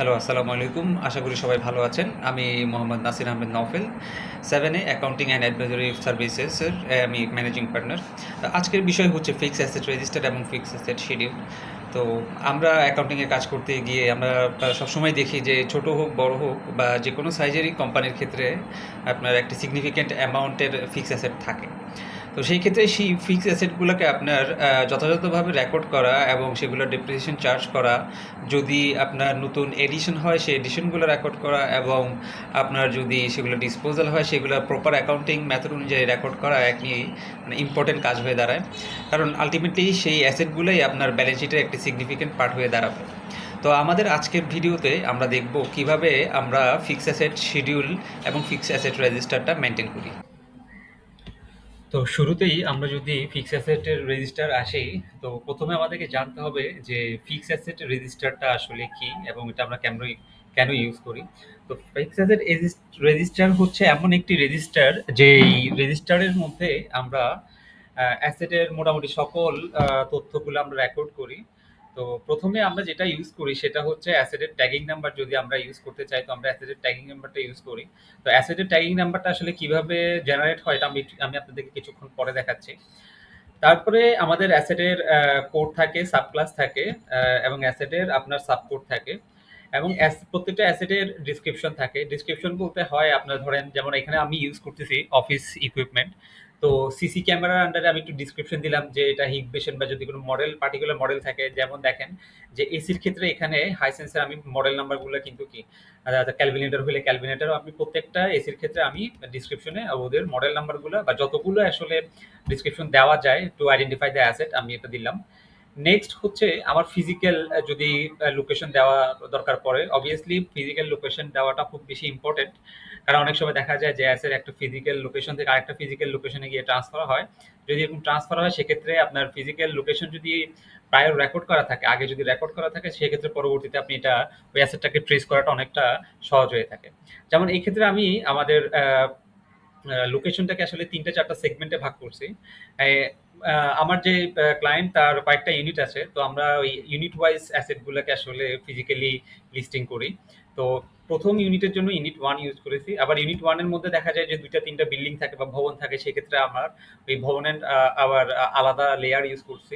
Hello আসসালামু আলাইকুম আশা করি সবাই ভালো আছেন। আমি মোহাম্মদ নাসির আহমেদ নওফেল। সেভেনে অ্যাকাউন্টিং অ্যান্ড অ্যাডভাইজারি সার্ভিসেসের আমি ম্যানেজিং পার্টনার আজকের বিষয় হচ্ছে ফিক্স অ্যাসেট রেজিস্টার এবং ফিক্স অ্যাসেট শিডিউল তো আমরা অ্যাকাউন্টিংয়ে কাজ করতে গিয়ে আমরা সবসময় দেখি যে ছোট হোক, বড় হোক বা যে কোনো সাইজেরই কোম্পানির ক্ষেত্রে আপনার একটি সিগনিফিক্যান্ট অ্যামাউন্টের ফিক্স অ্যাসেট থাকে। তো সেই ক্ষেত্রে সেই ফিক্স অ্যাসেটগুলোকে আপনার যথাযথভাবে রেকর্ড করা এবং সেগুলোর ডেপ্রিসিয়েশন চার্জ করা, যদি আপনার নতুন এডিশন হয় সেই এডিশনগুলো রেকর্ড করা এবং আপনার যদি সেগুলো ডিসপোজাল হয় সেগুলো প্রপার অ্যাকাউন্টিং মেথড অনুযায়ী রেকর্ড করা একটি মানে ইম্পর্টেন্ট কাজ হয়ে দাঁড়ায়। কারণ আলটিমেটলি সেই অ্যাসেটগুলোই আপনার ব্যালেন্স শিটের একটি সিগনিফিক্যান্ট পার্ট হয়ে দাঁড়াবে। তো আমাদের আজকের ভিডিওতে আমরা দেখব কীভাবে আমরা ফিক্স অ্যাসেট শিডিউল এবং ফিক্স অ্যাসেট রেজিস্টারটা মেনটেন করি। তো শুরুতেই আমরা যদি ফিক্স অ্যাসেটের রেজিস্টার আসি, তো প্রথমে আমাদেরকে জানতে হবে যে ফিক্স অ্যাসেট রেজিস্টারটা আসলে কি এবং এটা আমরা কেন কেন ইউজ করি? তো ফিক্স অ্যাসেট রেজিস্টার হচ্ছে এমন একটি রেজিস্টার যে রেজিস্টারের মধ্যে আমরা অ্যাসেটের মোটামুটি সকল তথ্যগুলো আমরা রেকর্ড করি। তো প্রথমে আমরা যেটা ইউজ করি সেটা হচ্ছে অ্যাসেটের ট্যাগিং নাম্বার যদি আমরা ইউজ করতে চাই, তো আমরা অ্যাসেটের ট্যাগিং নাম্বারটা ইউজ করি। তো অ্যাসেটের ট্যাগিং নাম্বারটা আসলে কীভাবে জেনারেট হয় এটা আমি আমি আপনাদেরকে কিছুক্ষণ পরে দেখাচ্ছি। তারপরে আমাদের অ্যাসেটের কোড থাকে সাব ক্লাস থাকে এবং অ্যাসেটের আপনার সাব কোড থাকে, এবং প্রত্যেকটা অ্যাসেটের ডিসক্রিপশন থাকে। ডিসক্রিপশন বলতে হয় আপনার ধরেন, যেমন এখানে আমি ইউজ করতেছি অফিস ইকুইপমেন্ট তো সিসি ক্যামেরার আন্ডারে আমি একটু ডিসক্রিপশন দিলাম যে এটা হিট বেশন বা যদি কোনো মডেল পার্টিকুলার মডেল থাকে, যেমন দেখেন যে এসির ক্ষেত্রে এখানে হাই সেন্সের আমি মডেল নাম্বারগুলো কিন্তু কি? ক্যালভিনেটার হলে ক্যালভিনেটারও আমি প্রত্যেকটা এসির ক্ষেত্রে আমি ডিসক্রিপশনে ওদের মডেল নাম্বারগুলো বা যতগুলো আসলে ডিসক্রিপশন দেওয়া যায় টু আইডেন্টিফাই দ্য অ্যাসেট আমি এটা দিলাম। নেক্সট হচ্ছে আমার ফিজিক্যাল যদি লোকেশন দেওয়া দরকার পড়ে অবভিয়াসলি ফিজিক্যাল লোকেশন দেওয়াটা খুব বেশি ইম্পর্টেন্ট কারণ অনেক সময় দেখা যায় যে অ্যাসের একটা ফিজিক্যাল লোকেশন থেকে আরেকটা ফিজিক্যাল লোকেশনে গিয়ে ট্রান্সফার হয়। যদি এরকম ট্রান্সফার হয়, সেক্ষেত্রে আপনার ফিজিক্যাল লোকেশন যদি প্রায় রেকর্ড করা থাকে, আগে যদি রেকর্ড করা থাকে, সেক্ষেত্রে পরবর্তীতে আপনি এটা ওই অ্যাসেটটাকে ট্রেস করাটা অনেকটা সহজ হয়ে থাকে। যেমন এই ক্ষেত্রে আমি আমাদের লোকেশনটাকে আসলে তিনটা চারটা সেগমেন্টে ভাগ করছি। আমার যে ক্লায়েন্ট তার কয়েকটা ইউনিট আছে, তো আমরা ওই ইউনিট ওয়াইজ অ্যাসেটগুলোকে আসলে ফিজিক্যালি লিস্টিং করি। তো প্রথম ইউনিটের জন্য ইউনিট ওয়ান ইউজ করেছি। আবার ইউনিট ওয়ানের মধ্যে দেখা যায় যে দুইটা, তিনটা বিল্ডিং থাকে বা ভবন থাকে, সেক্ষেত্রে আমার ওই ভবনের আবার আলাদা লেয়ার ইউজ করছি।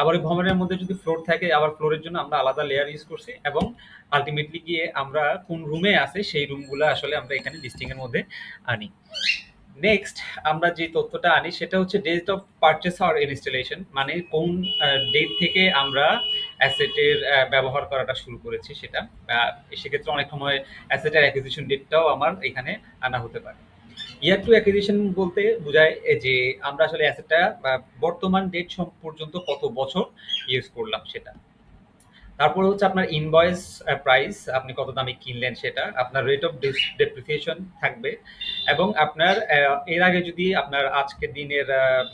আবার ওই ভবনের মধ্যে যদি ফ্লোর থাকে, আবার ফ্লোরের জন্য আমরা আলাদা লেয়ার ইউজ করছি এবং আলটিমেটলি গিয়ে আমরা কোন রুমে আছে, সেই রুমগুলো আসলে আমরা এখানে লিস্টিং এর মধ্যে আনি। নেক্সট আমরা যে তথ্যটা আনি, সেটা হচ্ছে ডেট অফ পারচেস আর ইনস্টলেশন মানে কোন ডেট থেকে আমরা অ্যাসেটের ব্যবহার করাটা শুরু করেছি সেটা। সেক্ষেত্রে অনেক সময় অ্যাসেটের অ্যাকুইজিশন ডেটটাও আমার এখানে আনা হতে পারে। ইয়ার টু অ্যাকুইজিশন বলতে বোঝায় যে আমরা আসলে অ্যাসেটটা বর্তমান ডেট পর্যন্ত কত বছর ইউজ করলাম সেটা। তারপরে হচ্ছে আপনার ইনভয়েস প্রাইস আপনি কত দামে কিনলেন সেটা, আপনার রেট অফ ডেপ্রিসিয়েশন থাকবে। এবং আপনার এর আগে যদি আপনার আজকের দিনের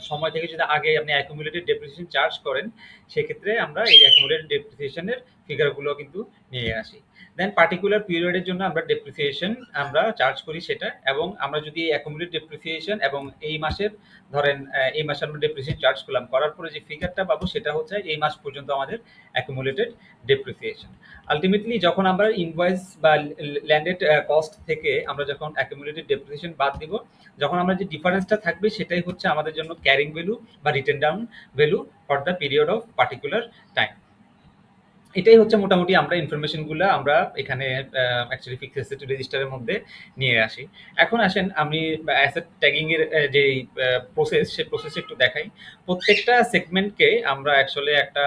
সময় থেকে যদি আগে আপনি অ্যাকুমুলেটেড ডেপ্রিসিয়েশন চার্জ করেন, সেক্ষেত্রে আমরা এই অ্যাকুমুলেটেড ডেপ্রিসিয়েশনের ফিগারগুলো কিন্তু নিয়ে আসি। দেন পার্টিকুলার পিরিয়ডের জন্য আমরা ডেপ্রিসিয়েশন আমরা চার্জ করি সেটা এবং আমরা যদি অ্যাকুমুলেট ডেপ্রিসিয়েশন এবং এই মাসের ধরেন এই মাসে আমরা ডেপ্রিসিয়েশন চার্জ করলাম, করার পরে যে ফিগারটা পাবো সেটা হচ্ছে এই মাস পর্যন্ত আমাদের অ্যাকুমুলেটেড ডেপ্রিসিয়েশন আলটিমেটলি যখন আমরা ইনভয়েস বা ল্যান্ডেড কস্ট থেকে আমরা যখন অ্যাকুমুলেটেড ডেপ্রিসিয়েশন বাদ দিব, যখন আমরা যে ডিফারেন্সটা থাকবে সেটাই হচ্ছে আমাদের জন্য ক্যারিং ভ্যালু বা written down value for the period of particular time এটাই হচ্ছে মোটামুটি আমরা ইনফরমেশনগুলো আমরা এখানে অ্যাকচুয়ালি ফিক্স অ্যাসেট রেজিস্টারের মধ্যে নিয়ে আসি। এখন আসেন আমি অ্যাসেট ট্যাগিং এর যে প্রসেস সেই প্রসেস একটু দেখাই। প্রত্যেকটা সেগমেন্টকে আমরা অ্যাকচুয়ালি একটা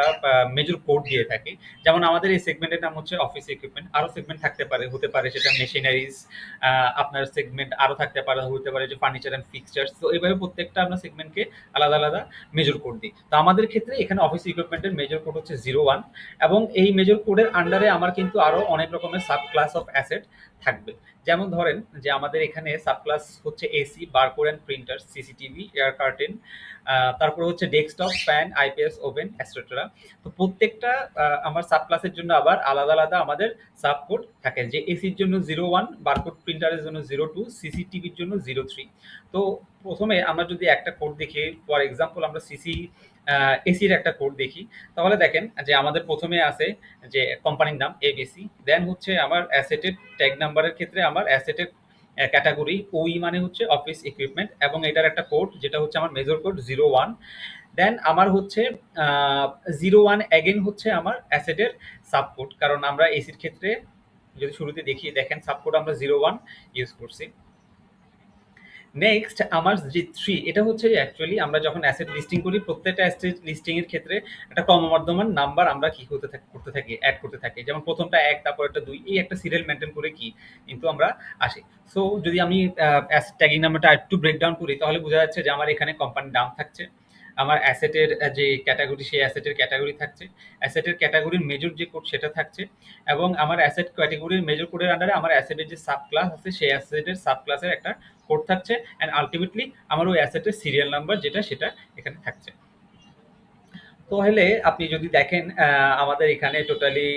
মেজর কোড দিয়ে থাকি। যেমন আমাদের এই সেগমেন্টের নাম হচ্ছে অফিস ইকুইপমেন্ট আরও সেগমেন্ট থাকতে পারে, হতে পারে সেটা মেশিনারিজ আপনার সেগমেন্ট আরও থাকতে পারে, হতে পারে যে ফার্নিচার অ্যান্ড ফিক্সচার্স তো এইভাবে প্রত্যেকটা আমরা সেগমেন্টকে আলাদা আলাদা মেজর কোড দিই। তো আমাদের ক্ষেত্রে এখানে অফিস ইকুইপমেন্টের মেজর কোড হচ্ছে জিরো ওয়ান এবং এই মেজর কোডের আন্ডারে আমার কিন্তু আরও অনেক রকমের সাব ক্লাস অফ অ্যাসেট থাকবে। যেমন ধরেন যে আমাদের এখানে সাব ক্লাস হচ্ছে AC barcode and printer CCTV air curtain তারপরে হচ্ছে desktop fan IPS oven extra তো প্রত্যেকটা আমার সাব ক্লাসের জন্য আবার আলাদা আলাদা আমাদের সাব কোড থাকে যে এসির জন্য জিরো ওয়ান বারকোড প্রিন্টারের জন্য জিরো টু সিসিটিভির জন্য জিরো থ্রি তো প্রথমে আমরা যদি একটা কোড দেখি ফর এক্সাম্পল আমরা সিসি এসির একটা কোড দেখি, তাহলে দেখেন যে আমাদের প্রথমে আছে যে কোম্পানির নাম এবিসি দেন হচ্ছে আমার অ্যাসেটের ট্যাগ নাম্বারের ক্ষেত্রে আমার অ্যাসেটের ক্যাটাগরি ওই মানে হচ্ছে অফিস ইকুইপমেন্ট এবং এটার একটা কোড যেটা হচ্ছে আমার major code zero one then আমার হচ্ছে জিরো ওয়ান অ্যাগেন হচ্ছে আমার অ্যাসেটের সাবকোড কারণ আমরা এসির ক্ষেত্রে যদি শুরুতে দেখি দেখেন সাবকোড আমরা জিরো ওয়ান ইউজ করছি। নেক্সট আমার যে থ্রি এটা হচ্ছে অ্যাকচুয়ালি আমরা যখন অ্যাসেট লিস্টিং করি, প্রত্যেকটা অ্যাসেট লিস্টিং এর ক্ষেত্রে একটা ক্রমবর্ধমান নাম্বার আমরা কি করতে থাকি করতে থাকি অ্যাড করতে থাকি। যেমন প্রথমটা এক, তারপর একটা দুই, এই একটা সিরিয়াল মেনটেন করে কি কিন্তু আমরা আসি। সো যদি আমি অ্যাসেট ট্যাগিং নাম্বারটা একটু ব্রেকডাউন করি, তাহলে বোঝা যাচ্ছে যে আমার এখানে কোম্পানির নাম থাকছে। আমার অ্যাসেটের যে ক্যাটাগরি সেই অ্যাসেটের ক্যাটাগরি থাকছে। অ্যাসেটের ক্যাটাগরির মেজর যে কোড সেটা থাকছে এবং আমার অ্যাসেট ক্যাটাগরির মেজর কোডের আন্ডারে আমার অ্যাসেটের যে সাব ক্লাস আছে, সেই অ্যাসেটের সাব ক্লাসের একটা কোড থাকছে অ্যান্ড আলটিমেটলি আমার ওই অ্যাসেটের সিরিয়াল নাম্বার যেটা, সেটা এখানে থাকছে। তাহলে আপনি যদি দেখেন আমাদের এখানে টোটালি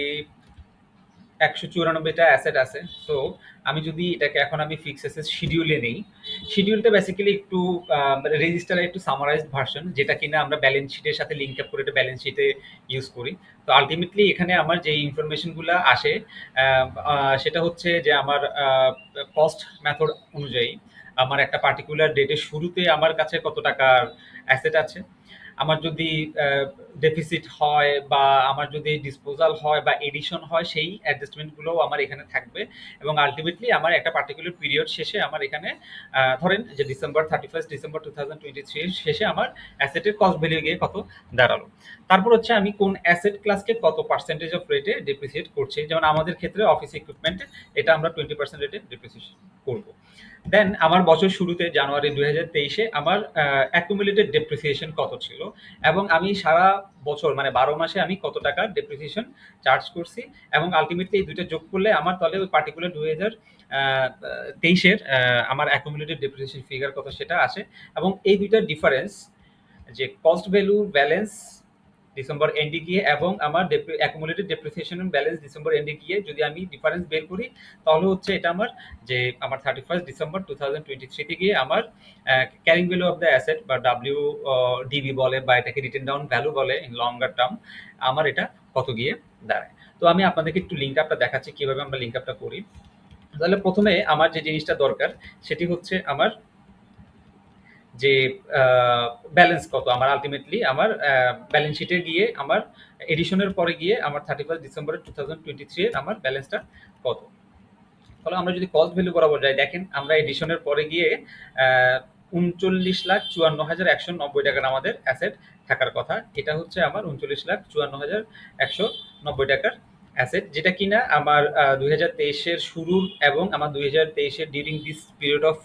একশো চুরানব্বইটা অ্যাসেট আছে। তো আমি যদি এটাকে, এখন আমি ফিক্স অ্যাসেট শিডিউলে নেই শিডিউলটা বেসিক্যালি একটু রেজিস্টারে একটু সামারাইজড ভার্সন যেটা কিনা আমরা ব্যালেন্স শিটের সাথে লিঙ্ক আপ করে এটা ব্যালেন্স শিটে ইউজ করি। তো আলটিমেটলি এখানে আমার যে ইনফরমেশনগুলো আসে সেটা হচ্ছে যে আমার কস্ট মেথড অনুযায়ী আমার একটা পার্টিকুলার ডেটের শুরুতে আমার কাছে কত টাকার অ্যাসেট আছে। আমার যদি ডেফিসিট হয় বা আমার যদি ডিসপোজাল হয় বা এডিশন হয়, সেই অ্যাডজাস্টমেন্টগুলোও আমার এখানে থাকবে। এবং আলটিমেটলি আমার একটা পার্টিকুলার পিরিয়ড শেষে আমার এখানে ধরেন যে December thirty first December two thousand twenty three শেষে আমার অ্যাসেটের কস্ট ভ্যালু গিয়ে কত দাঁড়াল। তারপর হচ্ছে আমি কোন অ্যাসেট ক্লাসকে কত পার্সেন্টেজ অফ রেটে ডিপ্রিসিয়েট করছি? যেমন আমাদের ক্ষেত্রে অফিস ইকুইপমেন্টে এটা আমরা টোয়েন্টি পার্সেন্ট রেটে ডিপ্রিসিয়েশন করব। দেন আমার বছর শুরুতে জানুয়ারি দুই হাজার তেইশে আমার অ্যাকুমুলেটেড ডেপ্রিসিয়েশন কত ছিল? এবং আমি সারা বছর মানে বারো মাসে আমি কত টাকা ডেপ্রিসিয়েশন চার্জ করছি এবং আলটিমেটলি এই দুইটা যোগ করলে আমার তাহলে ওই পার্টিকুলার দু হাজার তেইশের আমার অ্যাকুমুলেটেড ডেপ্রিসিয়েশন ফিগার কত সেটা আসে এবং এই দুইটা ডিফারেন্স যে কস্ট ভ্যালু ব্যালেন্স ডিসেম্বর এন্ডে গিয়ে এবং আমার অ্যাকুমুলেটেড ডেপ্রিসিয়েশন ব্যালেন্স ডিসেম্বর এন্ডে গিয়ে যদি আমি ডিফারেন্স বের করি, তাহলে হচ্ছে এটা আমার যে আমার thirty first December two thousand twenty থ্রিতে গিয়ে আমার carrying value of the asset বা ডাব্লিউ ডিবি বলে বা এটাকে রিটেন ডাউন ভ্যালু বলে ইন লঙ্গার টার্ম আমার এটা কত গিয়ে দাঁড়ায়। তো আমি আপনাদেরকে একটু লিঙ্ক আপটা দেখাচ্ছি, কীভাবে আমরা লিঙ্ক আপটা করি। তাহলে প্রথমে আমার যে জিনিসটা দরকার, সেটি হচ্ছে আমার যে ব্যালেন্স কত? আমার আলটিমেটলি আমার ব্যালেন্স শিটে গিয়ে আমার এডিশনের পরে গিয়ে আমার thirty first December two thousand twenty three এর আমার ব্যালেন্সটা কত? তাহলে আমরা যদি কস্ট ভ্যালু বরাবর যাই, দেখেন আমরা এডিশনের পরে গিয়ে উনচল্লিশ লাখ চুয়ান্ন হাজার একশো নব্বই টাকার আমাদের অ্যাসেট থাকার কথা। এটা হচ্ছে আমার উনচল্লিশ লাখ চুয়ান্ন হাজার একশো নব্বই টাকার অ্যাসেট যেটা কিনা আমার দুই হাজার তেইশের শুরুর এবং আমার দুই হাজার তেইশের during this period of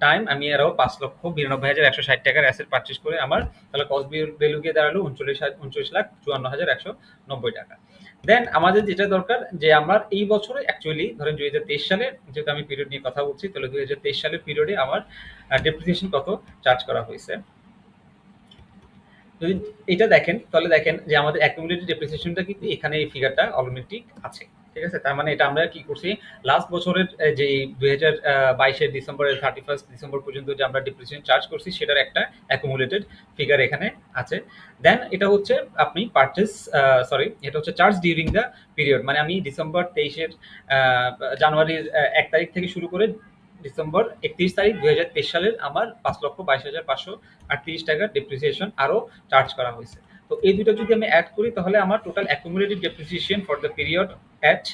time আমি আরও পাঁচ লক্ষ বিরানব্বই হাজার একশো ষাট টাকার অ্যাসেট পারচেস করে আমার তাহলে কস্ট ভ্যালু গিয়ে দাঁড়াল উনচল্লিশ উনচল্লিশ লাখ চুয়ান্ন হাজার একশো নব্বই টাকা। দেন আমাদের যেটা দরকার যে আমার এই বছরে অ্যাকচুয়ালি ধরেন দুই হাজার তেইশ সালে যেহেতু আমি পিরিয়ড নিয়ে কথা বলছি, তাহলে দুই হাজার তেইশ সালের পিরিয়ডে আমার ডেপ্রিসিয়েশন কত চার্জ করা হয়েছে। যদি এটা দেখেন, তাহলে দেখেন যে আমাদের অ্যাকুমুলেটেড ডেপ্রিসিয়েশনটা কিন্তু এখানে এই ফিগারটা অলরেডি আছে। ঠিক আছে? তার মানে এটা আমরা কি করছি? লাস্ট বছরের যে দুই হাজার বাইশের ডিসেম্বরের থার্টি ফার্স্ট ডিসেম্বর পর্যন্ত যে আমরা ডিপ্রেশন চার্জ করছি, সেটার একটা অ্যাকুমুলেটেড ফিগার এখানে আছে। দেন এটা হচ্ছে আপনি পারচেস সরি এটা হচ্ছে চার্জ ডিউরিং দ্য পিরিয়ড মানে আমি ডিসেম্বর তেইশের জানুয়ারির এক তারিখ থেকে শুরু করে ডিসেম্বর একত্রিশ তারিখ দুই হাজার তেইশ সালের আমার পাঁচ লক্ষ বাইশ হাজার পাঁচশো আটত্রিশ টাকার ডিপ্রিসিয়েশন আরও চার্জ করা হয়েছে। তো এই দুটো যদি আমি অ্যাড করি, তাহলে আমার total accumulated depreciation for the period at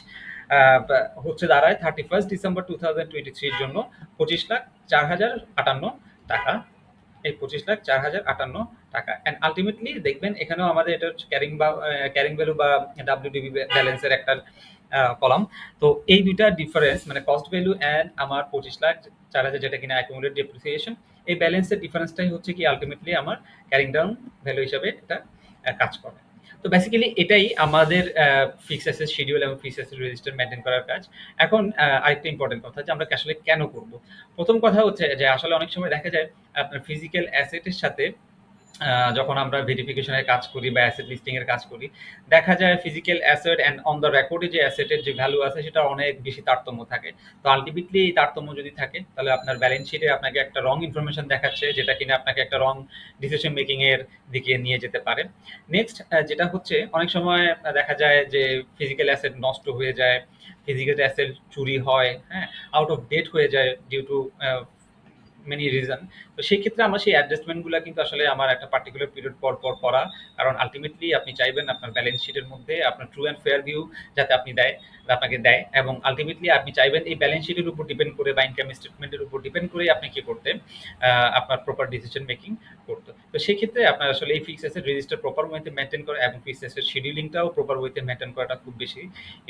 হচ্ছে দাঁড়ায় thirty first December two thousand twenty থ্রির জন্য পঁচিশ লাখ চার হাজার আটান্ন টাকা। এই পঁচিশ লাখ চার হাজার আটান্ন টাকা। অ্যান্ড আলটিমেটলি দেখবেন এখানেও আমাদের এটা ক্যারিং বা ক্যারিং ভ্যালু বা ডাব্লিউডিবি ব্যালেন্সের একটা কলাম তো এই দুইটা ডিফারেন্স মানে কস্ট ভ্যালু অ্যান্ড আমার পঁচিশ লাখ চার হাজার যেটা কিনা অ্যাকুমুলেট ডেপ্রিসিয়েশন এই ব্যালেন্সের ডিফারেন্সটাই হচ্ছে কি আলটিমেটলি আমার ক্যারিং ডাউন ভ্যালু হিসাবে এটা কাজ করে। তো বেসিক্যালি এটাই আমাদের ফিক্স অ্যাসেস শিডিউল এবং ফিক্স অ্যাসেস রেজিস্টার মেনটেন করার কাজ। এখন আরেকটা ইম্পর্টেন্ট কথা যে আমরা আসলে কেন করব? প্রথম কথা হচ্ছে যে আসলে অনেক সময় দেখা যায় আপনার ফিজিক্যাল অ্যাসেটের সাথে যখন আমরা ভেরিফিকেশনের কাজ করি বা অ্যাসেট লিস্টিং এর কাজ করি, দেখা যায় physical asset and on the record যে অ্যাসেটের যে ভ্যালু আছে সেটা অনেক বেশি তারতম্য থাকে। তো আল্টিমেটলি এই তারতম্য যদি থাকে তাহলে আপনার ব্যালেন্স শিটে আপনাকে একটা রং ইনফরমেশন দেখাচ্ছে যেটা কিনা আপনাকে একটা রং ডিসিশন মেকিং এর দিকে নিয়ে যেতে পারে। নেক্সট যেটা হচ্ছে অনেক সময় দেখা যায় যে ফিজিক্যাল অ্যাসেট নষ্ট হয়ে যায়, ফিজিক্যাল অ্যাসেট চুরি হয়, হ্যাঁ? আউট অফ ডেট হয়ে যায় ডিউ টু মেনি রিজন। তো সেই ক্ষেত্রে আমরা সেই অ্যাডজাস্টমেন্টগুলা কিন্তু আসলে আমার একটা পার্টিকুলার পিরিয়ড পর, পর করা। কারণ আল্টিমেটলি আপনি চাইবেন আপনার ব্যালেন্স শিটের মধ্যে আপনার ট্রু অ্যান্ড ফেয়ার ভিউ যাতে আপনি দেয় আপনাকে দেয় এবং আল্টিমেটলি আপনি চাইবেন এই ব্যালেন্স শিটের উপর ডিপেন্ড করে বা ইনকাম স্টেটমেন্ট এর উপর ডিপেন্ড করেই আপনি কি করতেন আপনার প্রপার ডিসিশন মেকিং করতে। তো সেক্ষেত্রে আপনার আসলে এই ফিক্সড অ্যাসেট রেজিস্টার প্রপার ওয়েতে মেনটেন করা এবং ফিক্সড অ্যাসেট শিডিউলিংটাও প্রপার ওয়েতে মেনটেন করাটা খুব বেশি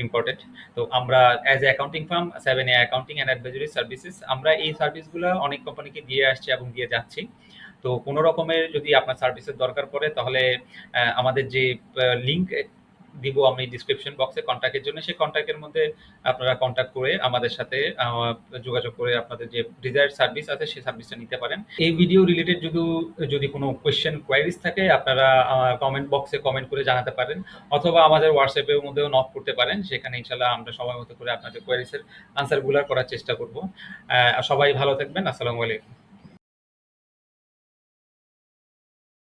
ইম্পর্টেন্ট তো আমরা as a accounting firm seven A accounting and advisory services আমরা এই সার্ভিসগুলা অনেক কোম্পানিকে দিয়ে আসছি এবং দিয়ে যাচ্ছি। তো কোনো রকমের যদি আপনার সার্ভিসের দরকার পড়ে, তাহলে আমাদের যে লিঙ্ক দিব আমি ডেসক্রিপশন বক্সে কনট্যাক্ট এর জন্য সেই কনট্যাক্ট এর মধ্যে আপনারা কনট্যাক্ট করে আমাদের সাথে যোগাযোগ করে আপনাদের যে ডিজায়ার্ড সার্ভিস আছে সেই সার্ভিসটা নিতে পারেন। এই ভিডিও রিলেটেড যদু, যদি কোনো কোয়েশ্চেন কোয়েরিজ থাকে, আপনারা কমেন্ট বক্সে কমেন্ট করে জানাতে পারেন অথবা আমাদের হোয়াটসঅ্যাপের মধ্যেও নক করতে পারেন। সেখানে ইনশাল্লাহ আমরা সময় মতো করে আপনাদের কোয়েরিজ এর আনসার করার চেষ্টা করব। সবাই ভালো থাকবেন। আসসালামু আলাইকুম।